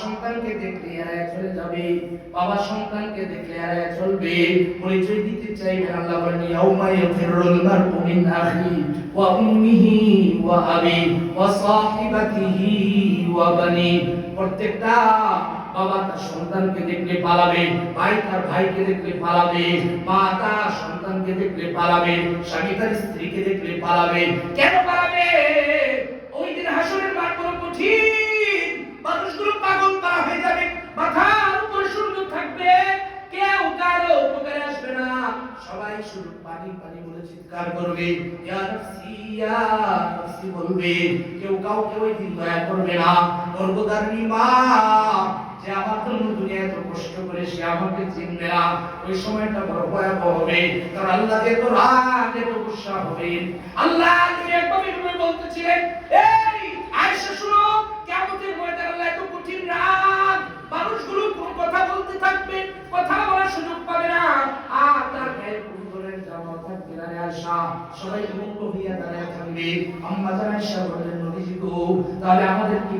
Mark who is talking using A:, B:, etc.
A: সন্তানকে দেখলে এড়ায় চলে যাবে, বাবা সন্তানকে দেখলে এড়ায় চলবে পরিচয় দিতে আল্লাহ বলেন ইয়াফিরুল আখি ওয়া উম্মিহি ওয়া আবি ওয়া সাহিবাতিহি ওয়া বানি প্রত্যেকটা বাবা তার সন্তানকে দেখলে পালাবে, ভাই তার ভাইকে দেখলে পালাবে, মা তার সন্তানকে দেখলে পালাবে, স্বামী তার স্ত্রীকে দেখলে পালাবে। কেন পালাবে? সবাই শুধু পানি পানি বলে চিৎকার করবে। বলবে কেউ কাউকে ওই দিন দয়া করবে না। গর্ভধারিণী মা, যে আমার জন্য দুনিয়া এত কষ্ট করে সে আমাকে চিনবে না। ওই সময়টা বড় ভয়াবহ হবে। কারণ আল্লাহ এত রাগ এত গুসা হবে। আল্লাহ তুমি এভাবে বলতেছিলেন, এই, আয়েশা, শুনো সবাই মুক্ত হইয়া দাঁড়ায় থাকবে তাহলে আমাদের কি